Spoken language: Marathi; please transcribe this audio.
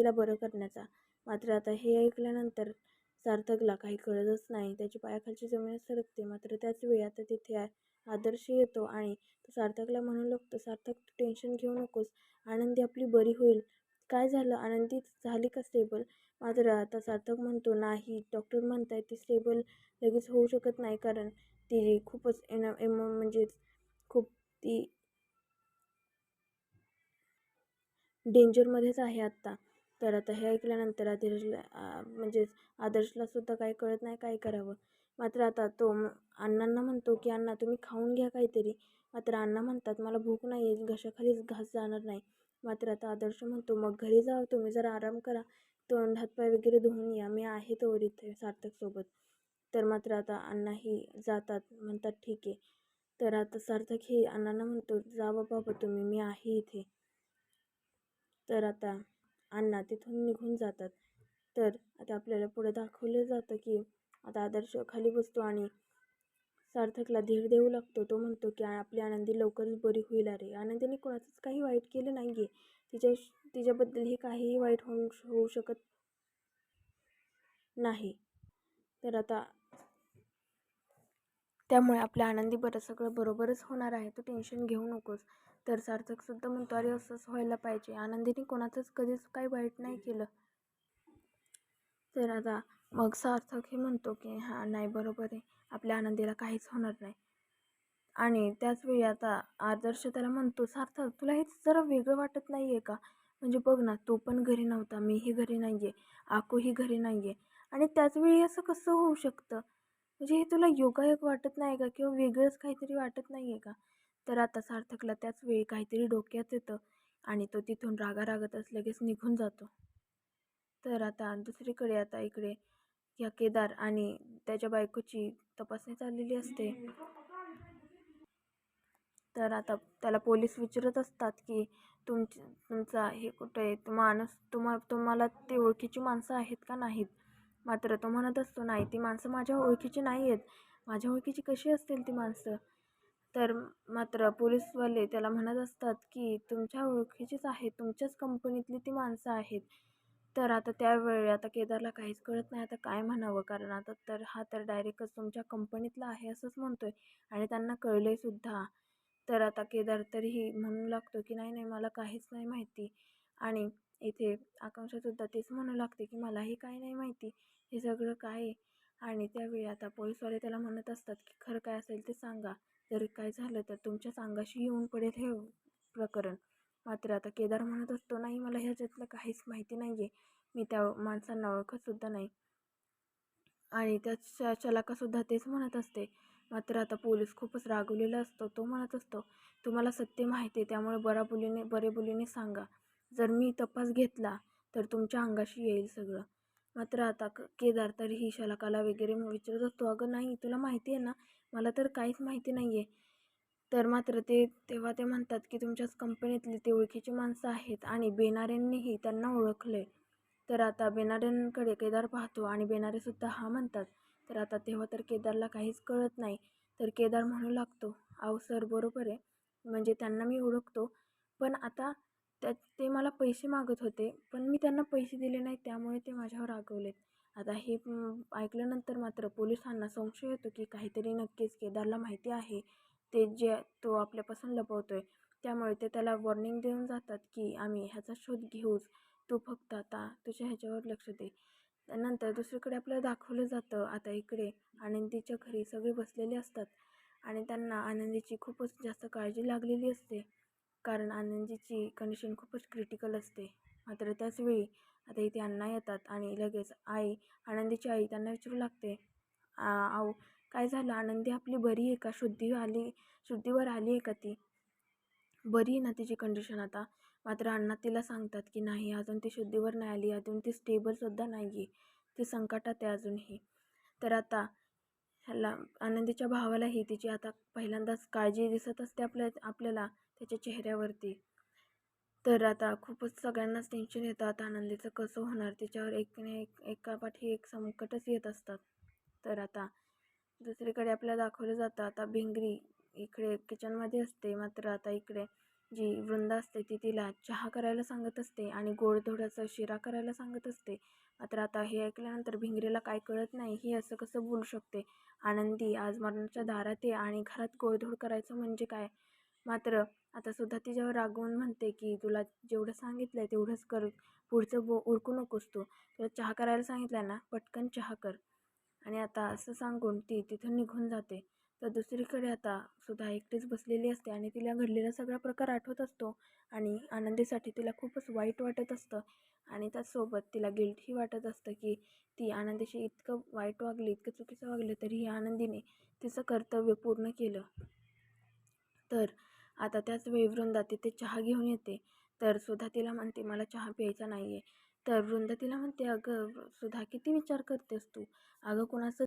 तिला बरं करण्याचा. मात्र आता हे ऐकल्यानंतर सार्थकला काही कळतच नाही. त्याची पायाखालची जमीन सरकते. मात्र त्याच वेळी आता तिथे आदर्श येतो आणि तो सार्थकला म्हणू लागतो सार्थक तू टेन्शन घेऊ नकोस. आनंदी आपली बरी होईल. काय झालं? आनंदी झाली का स्टेबल? मात्र आता सार्थक म्हणतो नाही. डॉक्टर म्हणतायत ती स्टेबल लगेच होऊ शकत नाही कारण ती खूपच एन एम म्हणजेच खूप ती डेंजरमध्येच आहे आत्ता. तर आता हे ऐकल्यानंतर आदर्शला म्हणजे आदर्शला सुद्धा काही कळत नाही काय करावं. मात्र आता तो अण्णांना म्हणतो की अण्णा तुम्ही खाऊन घ्या काहीतरी. मात्र अण्णा म्हणतात मला भूक नाही आहे घशाखालीच घास जाणार नाही. मात्र आता आदर्श म्हणतो मग घरी जा तुम्ही जरा आराम करा. तोंड हातपाय वगैरे धुवून या. मी आहे तोवर इथे सार्थकसोबत तर मात्र आता अण्णाही जातात म्हणतात ठीक आहे. तर आता सार्थक ही अण्णांना म्हणतो जा बाबा तुम्ही मी आहे इथे. तर आता अण्णा तिथून निघून जातात. तर आता आपल्याला पुढे दाखवलं जातं की आता आदर्श खाली बसतो आणि सार्थकला धीर देऊ लागतो. तो म्हणतो की आपली आनंदी लवकरच बरी होईल. अरे आनंदीने कोणाचंच काही वाईट केलं नाही आहे तिच्या तिच्याबद्दल हे काहीही वाईट होऊ होऊ शकत नाही. तर आता त्यामुळे आपल्या आनंदी बरं सगळं बरोबरच होणार आहे. तू टेन्शन घेऊ नकोस. तर सार्थकसुद्धा म्हणतो अरे असंच व्हायला पाहिजे. आनंदीने कोणाचंच कधीच काही वाईट नाही केलं. तर आता मग सार्थक हे म्हणतो की हां नाही बरोबर आहे. आपल्या आनंदीला काहीच होणार नाही. आणि त्याचवेळी आता आदर्श त्याला म्हणतो सार्थक तुला हे जरा वेगळं वाटत नाही आहे का? म्हणजे बघ ना तू पण घरी नव्हता मीही घरी नाही आहे आकोही घरी नाही आहे आणि त्याचवेळी असं कसं होऊ शकतं? म्हणजे हे तुला योगायोग वाटत नाही का? किंवा वेगळंच काहीतरी वाटत नाही आहे का? तर आता सार्थकला त्याच वेळी काहीतरी डोक्यात येतं आणि तो तिथून रागारागतच लगेच निघून जातो. तर आता दुसरीकडे आता इकडे या केदार आणि त्याच्या बायकोची तपासणी चाललेली असते. तर आता त्याला पोलीस विचारत असतात की तुमची तुमचा हे कुठं आहे? तो माणूस तुम्हा तुम्हाला ते ओळखीची माणसं आहेत का नाहीत? मात्र तो म्हणत असतो नाही ती माणसं माझ्या ओळखीची नाही आहेत माझ्या ओळखीची कशी असतील ती माणसं? तर मात्र पोलीसवाले त्याला म्हणत असतात की तुमच्या ओळखीचीच आहे तुमच्याच कंपनीतली ती माणसं आहेत. तर आता त्यावेळी आता केदारला काहीच कळत नाही आता काय म्हणावं? कारण आता तर हा तर डायरेक्टच तुमच्या कंपनीतला आहे असंच म्हणतो आहे आणि त्यांना कळलं सुद्धा. तर आता केदार तरीही म्हणू लागतो की नाही नाही मला काहीच नाही माहिती. आणि इथे आकांक्षासुद्धा तेच म्हणू लागते की मलाही काही नाही माहिती हे सगळं काय? आणि त्यावेळी आता पोलीसवाले त्याला म्हणत असतात की खरं काय असेल ते सांगा. जर काय झालं तर तुमच्याच अंगाशी येऊन पडेल हे प्रकरण. मात्र आता केदार म्हणत असतो नाही मला ह्याच्यातलं काहीच माहिती नाही आहे मी त्या माणसांना ओळखतसुद्धा नाही. आणि त्या चलाकासुद्धा तेच म्हणत असते. मात्र आता पोलीस खूपच रागवलेला असतो. तो म्हणत असतो तुम्हाला सत्य माहिती आहे त्यामुळे बरा बोलीने बरे बोलीने सांगा. जर मी तपास घेतला तर तुमच्या अंगाशी येईल सगळं. मात्र आता क केदार तरीही शलाकाला वगैरे विचारत असतो अगं नाही तुला माहिती आहे ना मला तर काहीच माहिती नाही आहे तर मात्र ते तेव्हा ते म्हणतात की तुमच्याच कंपनीतली ते ओळखीची माणसं आहेत आणि बेनाऱ्यांनीही त्यांना ओळखलं आहे तर आता बेनाऱ्यांकडे केदार पाहतो आणि बेनारेसुद्धा हा म्हणतात. तर आता तेव्हा तर केदारला काहीच कळत नाही. तर केदार म्हणू लागतो अहो सर बरोबर आहे. म्हणजे त्यांना मी ओळखतो. पण आता त्या ते मला पैसे मागत होते पण मी त्यांना पैसे दिले नाही त्यामुळे ते माझ्यावर रागवलेत. आता हे ऐकल्यानंतर मात्र पोलिसांना संशय येतो की काहीतरी नक्कीच केदारला माहिती आहे ते जे तो आपल्यापासून लपवतो आहे त्यामुळे ते त्याला वॉर्निंग देऊन जातात की आम्ही ह्याचा शोध घेऊच तू फक्त आता तुझ्या ह्याच्यावर लक्ष दे. त्यानंतर दुसरीकडे आपल्याला दाखवलं जातं आता इकडे आनंदीच्या घरी सगळे बसलेले असतात आणि त्यांना आनंदीची खूपच जास्त काळजी लागलेली असते. कारण आनंदीची कंडिशन खूपच क्रिटिकल असते. मात्र त्याचवेळी आता इथे अण्णा येतात आणि लगेच आई आनंदीची आई त्यांना विचारू लागते आहो काय झालं? आनंदी आपली बरी आहे का? शुद्धी आली शुद्धीवर आली आहे का ती? बरी आहे ना तिची कंडिशन आता. मात्र अण्णा तिला सांगतात की नाही अजून ती शुद्धीवर नाही आली. अजून ती स्टेबलसुद्धा नाही आहे ती संकटात आहे अजूनही. तर आता ह्याला आनंदीच्या भावालाही तिची आता पहिल्यांदाच काळजी दिसत असते आपल्या आपल्याला. त्याच्या चेहऱ्यावरती. तर आता खूपच सगळ्यांनाच टेन्शन येतं. आता आनंदीचं कसं होणार? त्याच्यावर एक एक एकापाठी एक संकटच येत असतात. तर आता दुसरीकडे आपल्याला दाखवलं जातं. आता भिंगरी इकडे किचनमध्ये असते. मात्र आता इकडे जी वृंदा असते ती तिला चहा करायला सांगत असते आणि गोडधोडाचा शिरा करायला सांगत असते. मात्र आता हे ऐकल्यानंतर भिंगरीला काय कळत नाही ही असं कसं बोलू शकते? आनंदी आज मरणाच्या दारात आहे आणि घरात गोडधोड करायचं म्हणजे काय? मात्र आता सुद्धा तिच्यावर रागवून म्हणते की तुला जेवढं सांगितलं आहे तेवढंच कर पुढचं बो उरकू नकोस तू. तुला चहा करायला सांगितलं ना पटकन चहा कर. आणि आता असं सांगून ती तिथून निघून जाते. तर दुसरीकडे आता सुद्धा एकटीच बसलेली असते आणि तिला घडलेला सगळा प्रकार आठवत असतो आणि आनंदीसाठी तिला खूपच वाईट वाटत असतं. आणि त्याचसोबत तिला गिल्टही वाटत असतं की ती आनंदीशी इतकं वाईट वागली इतकं चुकीचं वागलं तरीही आनंदीने तिचं कर्तव्य पूर्ण केलं. तर आता त्याच वेळी वृंदा तिथे चहा घेऊन येते. तर सुद्धा तिला म्हणते मला चहा प्यायचा नाही आहे तर वृंदा तिला म्हणते अगं सुधा किती विचार करतेस तू? अगं कोणाचं